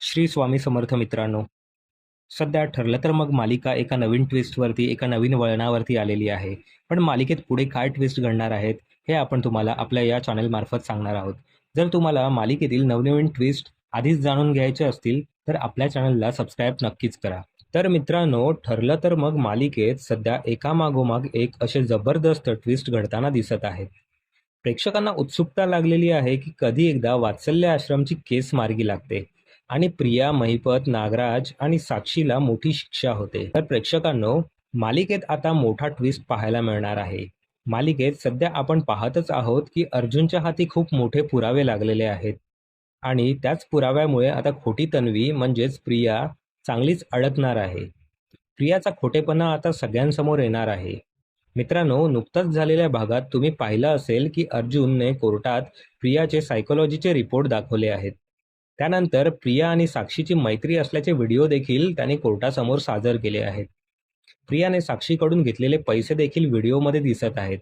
श्री स्वामी समर्थ मित्रांनो सध्या ठरलं तर मग मालिका एका नवीन ट्विस्टवरती एका नवीन वळणावरती आलेली आहे. पण मालिकेत पुढे काय ट्विस्ट घडणार आहेत हे आपण तुम्हाला आपल्या या चॅनलमार्फत सांगणार आहोत. जर तुम्हाला मालिकेतील नवनवीन ट्विस्ट आधीच जाणून घ्यायचे असतील तर आपल्या चॅनलला सबस्क्राईब नक्कीच करा. तर मित्रांनो ठरलं तर मग मालिकेत सध्या एकामागोमाग एक असे जबरदस्त ट्विस्ट घडताना दिसत आहेत. प्रेक्षकांना उत्सुकता लागलेली आहे की कधी एकदा वात्सल्य आश्रमची केस मार्गी लागते. आणि प्रिया महिपत नागराज आणि साक्षीला मोठी शिक्षा होते. तर प्रेक्षकांनो मालिकेत आता मोठा ट्विस्ट पाहायला मिळणार आहे. मालिकेत सध्या आपण पाहतच आहोत की अर्जुनच्या हाती खूप मोठे पुरावे लागलेले आहेत. आणि त्याच पुराव्यामुळे आता खोटी तन्वी म्हणजेच प्रिया चांगलीच अडकणार आहे. प्रियाचा खोटेपणा आता सगळ्यांसमोर येणार आहे. मित्रांनो नुकताच झालेल्या भागात तुम्ही पाहिलं असेल की अर्जुनने कोर्टात प्रियाचे सायकोलॉजीचे रिपोर्ट दाखवले आहेत. त्यानंतर प्रिया आणि साक्षीची मैत्री असल्याचे व्हिडिओ देखील त्याने कोर्टासमोर सादर केले आहेत. प्रियाने साक्षीकडून घेतलेले पैसे देखील व्हिडिओमध्ये दिसत आहेत.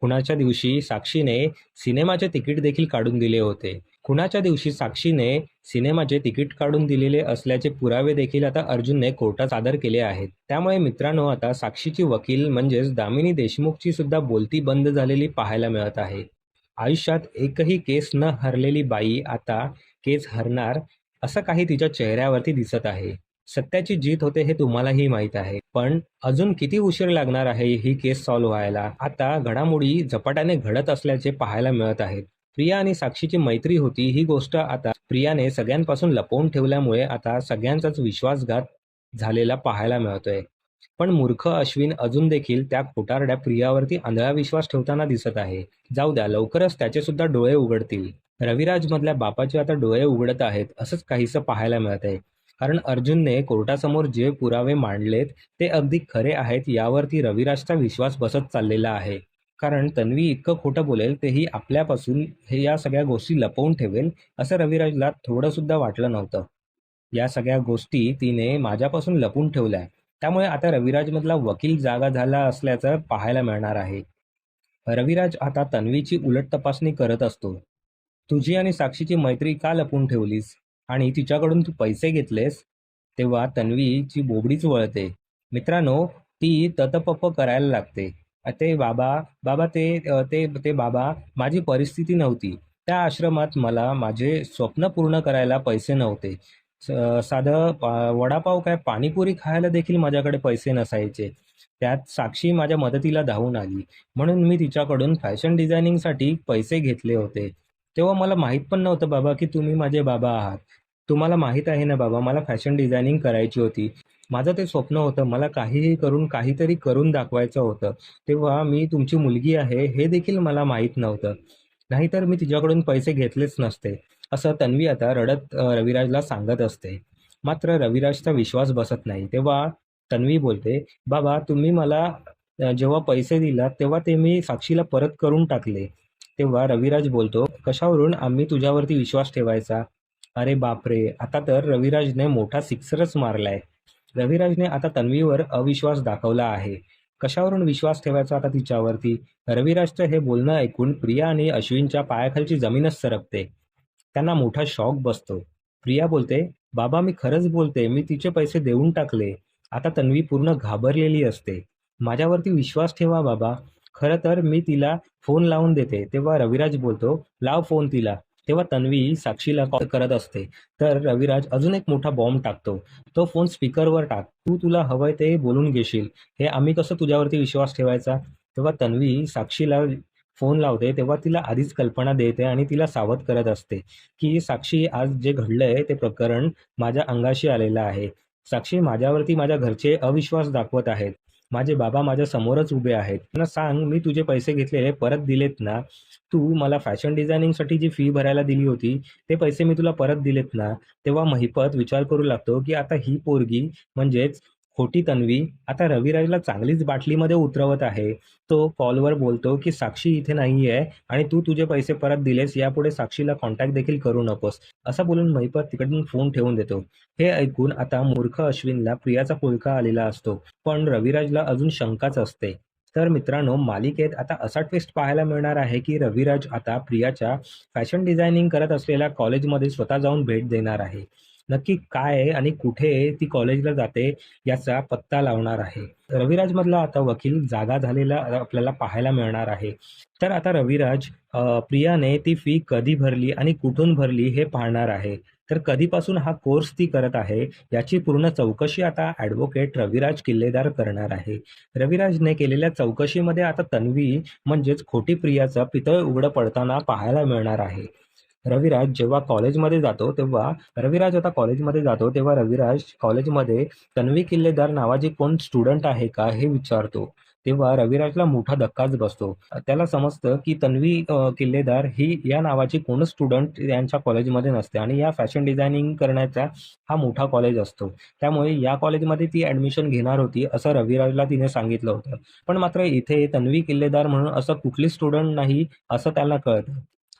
खुणाच्या दिवशी साक्षीने सिनेमाचे तिकीट देखील काढून दिले होते. खुणाच्या दिवशी साक्षीने सिनेमाचे तिकीट काढून दिलेले असल्याचे पुरावे देखील आता अर्जुनने कोर्टात सादर केले आहेत. त्यामुळे मित्रांनो आता साक्षीची वकील म्हणजेच दामिनी देशमुखची सुद्धा बोलती बंद झालेली पाहायला मिळत आहे. आयुष्यात एकही केस न हरलेली बाई आता केस हरणार असं काही तिच्या चेहऱ्यावरती दिसत आहे. सत्याची जीत होते हे तुम्हालाही माहीत आहे. पण अजून किती उशीर लागणार आहे ही केस सॉल्व्ह व्हायला? आता घडामोडी झपाट्याने घडत असल्याचे पाहायला मिळत आहेत. प्रिया आणि साक्षीची मैत्री होती ही गोष्ट आता प्रियाने सगळ्यांपासून लपवून ठेवल्यामुळे आता सगळ्यांचाच विश्वासघात झालेला पाहायला मिळतोय. पण मूर्ख अश्विन अजून देखील त्या खोटारड्या प्रियावरती आंधळा विश्वास ठेवताना दिसत आहे. जाऊ द्या लवकरच त्याचे सुद्धा डोळे उघडतील. रविराज मधल्या बापाचे आता डोळे उघडत आहेत असंच काहीसं पाहायला मिळत आहे. कारण अर्जुनने कोर्टासमोर जे पुरावे मांडलेत ते अगदी खरे आहेत यावरती रविराजचा विश्वास बसत चाललेला आहे. कारण तन्वी इतकं खोटं बोलेल तेही आपल्यापासून हे या सगळ्या गोष्टी लपवून ठेवेल असं रविराजला थोडं सुद्धा वाटलं नव्हतं. या सगळ्या गोष्टी तिने माझ्यापासून लपून ठेवल्या. त्यामुळे आता रविराजमधला वकील जागा झाला असल्याचं पाहायला मिळणार आहे. रविराज आता तन्वीची उलट तपासणी करत असतो. तुझी आणि साक्षीची मैत्री का लपून ठेवलीस? आणि तिच्याकडून तू पैसे घेतलेस? तेव्हा तन्वीची बोबडीच वळते. मित्रांनो ती ततपप करायला लागते. ते बाबा बाबा ते ते ते बाबा माझी परिस्थिती नव्हती. त्या आश्रमात मला माझे स्वप्न पूर्ण करायला पैसे नव्हते. स- साधं वडापाव काय पाणीपुरी खायला देखील माझ्याकडे पैसे नसायचे. त्यात साक्षी माझ्या मदतीला धावून आली. म्हणून मी तिच्याकडून फॅशन डिझायनिंगसाठी पैसे घेतले होते. तेव्हा मला माहीत पण नव्हतं बाबा की तुम्ही माझे बाबा आहात. तुम्हाला माहीत आहे ना बाबा मला फॅशन डिझायनिंग करायची होती. माझं ते स्वप्न होतं मला काहीही करून काहीतरी करून दाखवायचं होतं. तेव्हा मी तुमची मुलगी आहे हे देखील मला माहीत नव्हतं. नाहीतर मी तिच्याकडून पैसे घेतलेच नसते असं तन्वी आता रडत रविराजला सांगत असते. मात्र रविराजचा विश्वास बसत नाही. तेव्हा तन्वी बोलते बाबा तुम्ही मला जेव्हा पैसे दिलात तेव्हा ते मी साक्षीला परत करून टाकले. तेव्हा रविराज बोलतो कशावरून आम्ही तुझ्यावरती विश्वास ठेवायचा? अरे बापरे आता तर रविराजने मोठा सिक्सरच मारलाय. रविराजने आता तन्वीवर अविश्वास दाखवला आहे. कशावरून विश्वास ठेवायचा आता तिच्यावरती? रविराजचं हे बोलणं ऐकून प्रिया आणि अश्विनच्या पायाखालची जमीनच सरकते. त्यांना मोठा शॉक बसतो. प्रिया बोलते बाबा मी खरंच बोलते मी तिचे पैसे देऊन टाकले. आता तन्वी पूर्ण घाबरलेली असते. माझ्यावरती विश्वास ठेवा बाबा. खरं तर मी तिला फोन लावून देते. तेव्हा रविराज बोलतो लाव फोन तिला. तेव्हा तन्वी साक्षीला कॉल करत असते. तर रविराज अजून एक मोठा बॉम्ब टाकतो. तो फोन स्पीकरवर टाक. तू तुला हवंय ते बोलून घेशील. हे आम्ही कसं तुझ्यावरती विश्वास ठेवायचा? तेव्हा तन्वी साक्षीला फोन लावते. तेव्हा तिला आधीच कल्पना देते आणि तिला सावध करत असते की साक्षी आज जे घडलंय ते प्रकरण माझ्या अंगाशी आलेलं आहे. साक्षी माझ्यावरती माझ्या घरचे अविश्वास दाखवत आहेत. माझे बाबा माझ्या समोरच उभे आहेत. त्यांना सांग मी तुझे पैसे घेतलेले परत दिलेत ना? तू मला फॅशन डिझायनिंगसाठी जी फी भरायला दिली होती ते पैसे मी तुला परत दिलेत ना? तेव्हा महिपत विचार करू लागतो की आता ही पोरगी म्हणजेच खोटी तन्वी आता रविराजला चांगलीच बाटलीमध्ये उतरवत आहे. तो कॉलवर बोलतो की साक्षी इथे नाही आहे आणि तू तुझे पैसे परत दिलेस यापुढे साक्षीला कॉन्टॅक्ट देखील करू नकोस. असं बोलून महिपत तिकडून फोन ठेवून देतो. हे ऐकून आता मूर्ख अश्विनला प्रियाचा पुलका आलेला असतो पण रविराजला अजून शंकाच असते. तर मित्रांनो मालिकेत आता असा ट्विस्ट पाहायला मिळणार आहे की रविराज आता प्रियाच्या फॅशन डिझायनिंग करत असलेल्या कॉलेजमध्ये स्वतः जाऊन भेट देणार आहे. नक्की काय आहे आणि कुठे ती कॉलेजला जाते याचा पत्ता लावणार आहे. रविराजमधला आता वकील जागा झालेला आपल्याला पाहायला मिळणार आहे. तर आता रविराज प्रियाने ती फी कधी भरली आणि कुठून भरली हे पाहणार आहे. तर कधीपासून हा कोर्स ती करत आहे याची पूर्ण चौकशी आता ॲडव्होकेट रविराज किल्लेदार करणार आहे. रविराजने केलेल्या चौकशीमध्ये आता तन्वी म्हणजेच खोटी प्रियाचं पितळ उघडं पडताना पाहायला मिळणार आहे. रविराज जेव्हा कॉलेजमध्ये जातो तेव्हा रविराज आता कॉलेजमध्ये जातो तेव्हा रविराज कॉलेजमध्ये तन्वी किल्लेदार नावाची कोण स्टुडंट आहे का हे विचारतो. तेव्हा रविराजला मोठा धक्काच बसतो. त्याला समजतं की तन्वी किल्लेदार ही या नावाची कोण स्टुडंट यांच्या कॉलेजमध्ये नसते आणि या फॅशन डिझायनिंग करण्याचा हा मोठा कॉलेज असतो. त्यामुळे या कॉलेजमध्ये ती ॲडमिशन घेणार होती असं रविराजला तिने सांगितलं होतं. पण मात्र इथे तन्वी किल्लेदार म्हणून असं कुठली स्टुडंट नाही असं त्याला कळतं.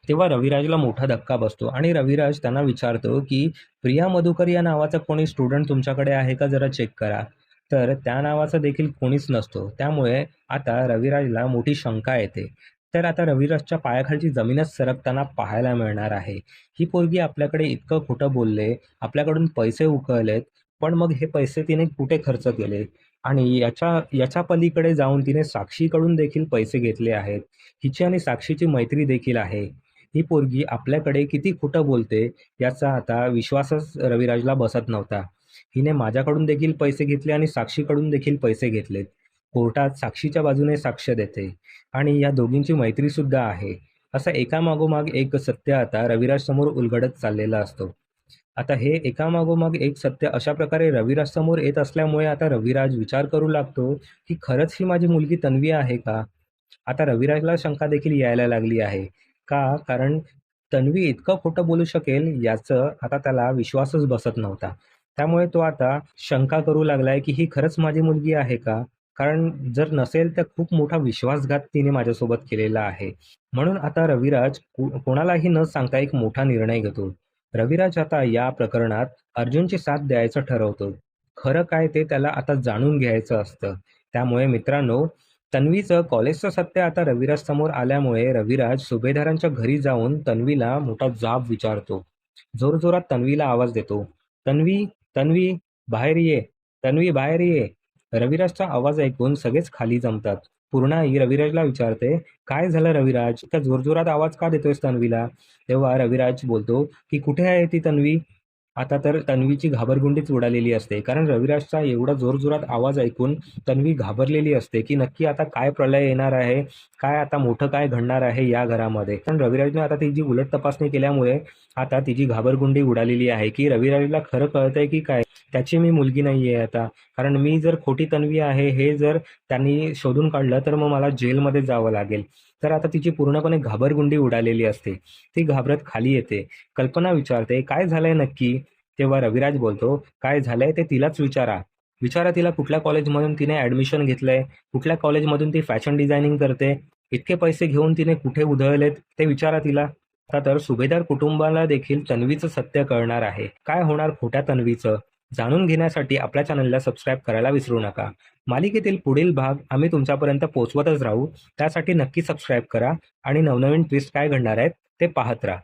तेव्हा रविराजला मोठा धक्का बसतो आणि रविराज त्यांना विचारतो की प्रिया मधुकर या नावाचा कोणी स्टुडंट तुमच्याकडे आहे का? जरा चेक करा. तर त्या नावाचा देखील कोणीच नसतो. त्यामुळे आता रविराजला मोठी शंका येते. तर आता रविराजच्या पायाखालची जमीनच सरकताना पाहायला मिळणार आहे. ही पोरगी आपल्याकडे इतकं खोटं बोलले आपल्याकडून पैसे उकळलेत पण मग हे पैसे तिने कुठे खर्च केले? आणि याच्या याच्या पलीकडे जाऊन तिने साक्षीकडून देखील पैसे घेतले आहेत. हिची आणि साक्षीची मैत्री देखील आहे. ही पोरगी आपल्याकडे किती खोटं बोलते याचा आता विश्वासच रविराजला बसत नव्हता. हिने माझ्याकडून देखील पैसे घेतले आणि साक्षीकडून देखील पैसे घेतलेत. कोर्टात साक्षीच्या बाजूने साक्ष देते. आणि या दोघींची मैत्री सुद्धा आहे. असं एकामागोमाग एक सत्य आता रविराज समोर उलगडत चाललेला असतो. आता हे एकामागोमाग एक सत्य अशा प्रकारे रविराज समोर येत असल्यामुळे आता रविराज विचार करू लागतो की खरंच ही माझी मुलगी तन्वी आहे का? आता रविराजला शंका देखील यायला लागली आहे. का? कारण तन्वी इतकं खोटं बोलू शकेल याचं आता त्याला विश्वासच बसत नव्हता. त्यामुळे तो आता शंका करू लागलाय की ही खरंच माझी मुलगी आहे का? कारण जर नसेल तर खूप मोठा विश्वासघात तिने माझ्यासोबत केलेला आहे. म्हणून आता रविराज कोणालाही न सांगता एक मोठा निर्णय घेतो. रविराज आता या प्रकरणात अर्जुनची साथ द्यायचं ठरवतो. खरं काय ते त्याला आता जाणून घ्यायचं असतं. त्यामुळे मित्रांनो तन्वीचं कॉलेजचं सत्य आता रविराज समोर आल्यामुळे रविराज सुभेदारांच्या घरी जाऊन तन्वीला मोठा जाब विचारतो. जोरजोरात तन्वीला आवाज देतो. तन्वी तन्वी बाहेर ये. तन्वी बाहेर ये. रविराजचा आवाज ऐकून सगळेच खाली जमतात. पूर्णाई रविराजला विचारते काय झालं रविराज? त्या जोरजोरात आवाज का देतोयस तन्वीला? तेव्हा रविराज बोलतो की कुठे आहे ती तन्वी? आता तर तन्वीची घाबरगुंडीच उडालेली असते. कारण रविराजचा एवढा जोरजोरात आवाज ऐकून तन्वी घाबरलेली असते की नक्की आता काय प्रलय येणार आहे? काय आता मोठं काय घडणार आहे या घरामध्ये? पण रविराजने आता तिची उलट तपासणी केल्यामुळे आता तिची घाबरगुंडी उडालेली आहे की रविराजला खरं कळतंय की काय? त्याची मी मुलगी नाही आहे आता. कारण मी जर खोटी तन्वी आहे हे जर त्यांनी शोधून काढलं तर मग मला जेलमध्ये जावं लागेल. तर आता तिची पूर्णपणे घाबरगुंडी उडालेली असते. ती घाबरत खाली येते. कल्पना विचारते काय झालंय नक्की? तेव्हा रविराज बोलतो काय झालंय ते तिलाच विचारा. विचारा तिला कुठल्या कॉलेजमधून तिने ॲडमिशन घेतलंय कुठल्या कॉलेजमधून ती फॅशन डिझायनिंग करते इतके पैसे घेऊन तिने कुठे उधळलेत ते विचारा तिला. आता तर सुभेदार कुटुंबाला देखील तन्वीचं सत्य कळणार आहे. काय होणार खोट्या तन्वीचं? जाणून घेण्यासाठी आपल्या चॅनलला सबस्क्राईब करायला विसरू नका. मालिकेतील पुढील भाग आम्ही तुमच्यापर्यंत पोहोचवतच राहू. त्यासाठी नक्की सबस्क्राईब करा आणि नवनवीन ट्विस्ट काय घडणार आहेत ते पाहत राहा.